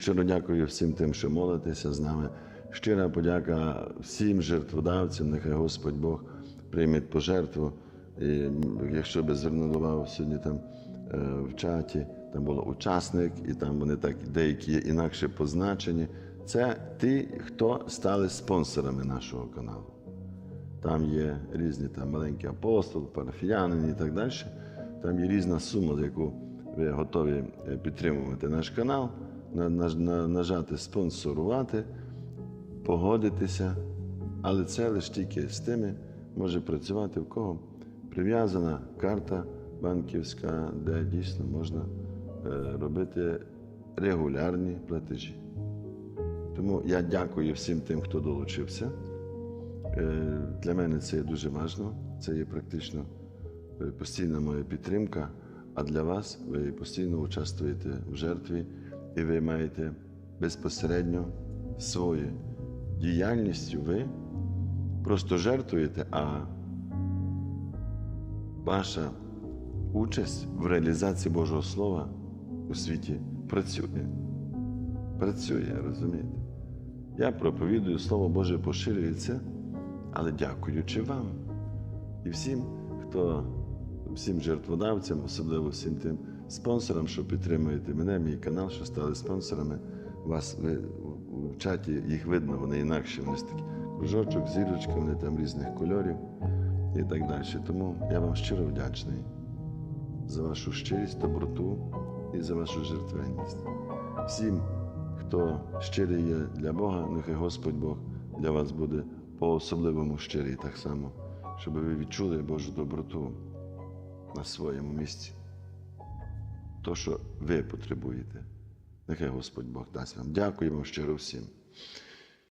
Щиро дякую всім тим, що молитеся з нами. Щира подяка всім жертводавцям. Нехай Господь Бог прийме пожертву. І якщо би звернули увагу сьогодні там е, в чаті, там було учасник, і там вони так деякі інакше позначені. Це ті, хто стали спонсорами нашого каналу. Там є різні там маленькі апостол, парафіянин і так далі. Там є різна сума, за яку ви готові е, підтримувати наш канал, на, на, на- нажати спонсорувати, погодитися. Але це лише тільки з тими може працювати в кого прив'язана карта банківська, де дійсно можна е, робити регулярні платежі. Тому я дякую всім тим, хто долучився. Е, Для мене це є дуже важливо. Це є практично е, постійна моя підтримка. А для вас ви постійно участвуєте в жертві, і ви маєте безпосередньо своєю діяльністю ви просто жертвуєте, а ваша участь в реалізації Божого Слова у світі працює. Працює, розумієте? Я проповідую, Слово Боже поширюється, але дякуючи вам і всім, хто всім жертводавцям, особливо всім тим спонсорам, що підтримуєте мене, мій канал, що стали спонсорами. Вас ви в чаті їх видно, вони інакші, вони такі кружочок, зірочка, вони там різних кольорів і так далі. Тому я вам щиро вдячний за вашу щирість, доброту і за вашу жертвенність. Всім, хто щирий є для Бога, нехай Господь Бог для вас буде по-особливому щирий так само, щоб ви відчули Божу доброту на своєму місці. То, що ви потребуєте. Нехай Господь Бог дасть вам. Дякуємо щиро всім.